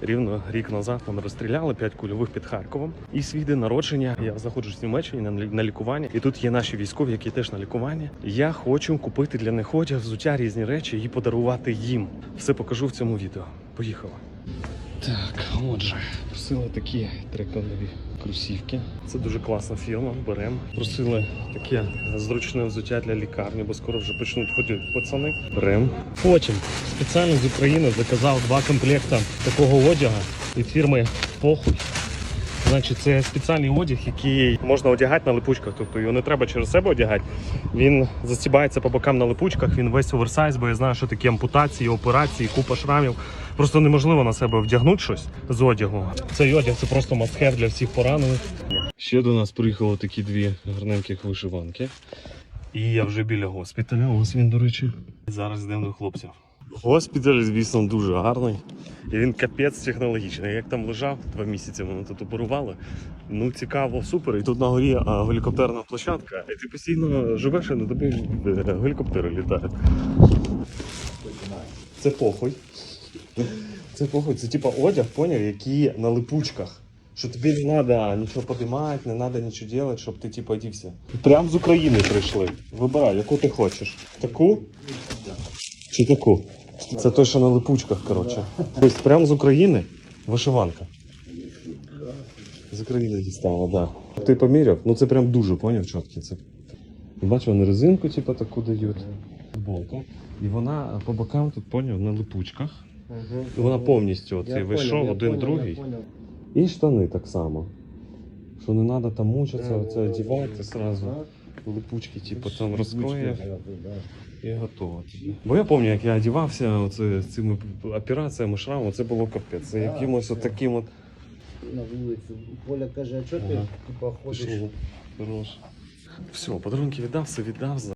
Рівно рік назад мене розстріляли 5 кульових під Харковом. І свій день народження я заходжу в Німеччині на, лікування. І тут є наші військові, які теж на лікуванні. Я хочу купити для них одяг, взуття, різні речі і подарувати їм. Все покажу в цьому відео. Поїхали. Так, отже, просили такі триконові кросівки. Це дуже класна фірма. Беремо. Просили таке зручне взуття для лікарні, бо скоро вже почнуть ходити пацани. Беремо. Потім спеціально з України заказав два комплекти такого одягу від фірми Похуй. Значить, це спеціальний одяг, який можна одягати на липучках. Тобто його не треба через себе одягати. Він застібається по бокам на липучках, він весь оверсайз, бо я знаю, що такі ампутації, операції, купа шрамів. Просто неможливо на себе вдягнути щось з одягу. Цей одяг це просто мастхев для всіх поранених. Ще до нас приїхали такі дві гарненьких вишиванки. І я вже біля госпіталя. Ось він, до речі. Зараз йдемо до хлопців. Госпіталь, звісно, дуже гарний. І він капець технологічний. Як там лежав два місяці, мене тут оперували. Ну цікаво, супер. І тут на горі а, гелікоптерна площадка. І ти постійно живеш і на тобі е, гелікоптери літають. Це похуй. Це похуй. Це типа одяг, поняв, який на липучках. Що тобі не треба нічого подимати, не треба нічого робити, щоб ти типу одівся. Прям з України прийшли. Вибирай, яку ти хочеш. Таку? Чи таку? Це той, що на липучках, коротше. Тобто прям з України вишиванка. З України дістала, так. Да. Ти поміряв? Ну це прям дуже поняв чіткі. Це... Бачу, вони резинку, типу, таку дають. Футболку. І вона по бокам тут поняв на липучках. І вона повністю оцей вийшов, один другий. І штани так само. Що не треба там мучитися, оце одягати сразу. Липучки, типу, там розкроїв і готово. Бо я пам'ятаю, як я одягався оце, цими операціями, шрамом, це було капець. Це якимось от таким от на вулицю. Коля каже, а чого ти типу, ходиш? пішло. Хорош. Все, подарунки віддав, все віддав.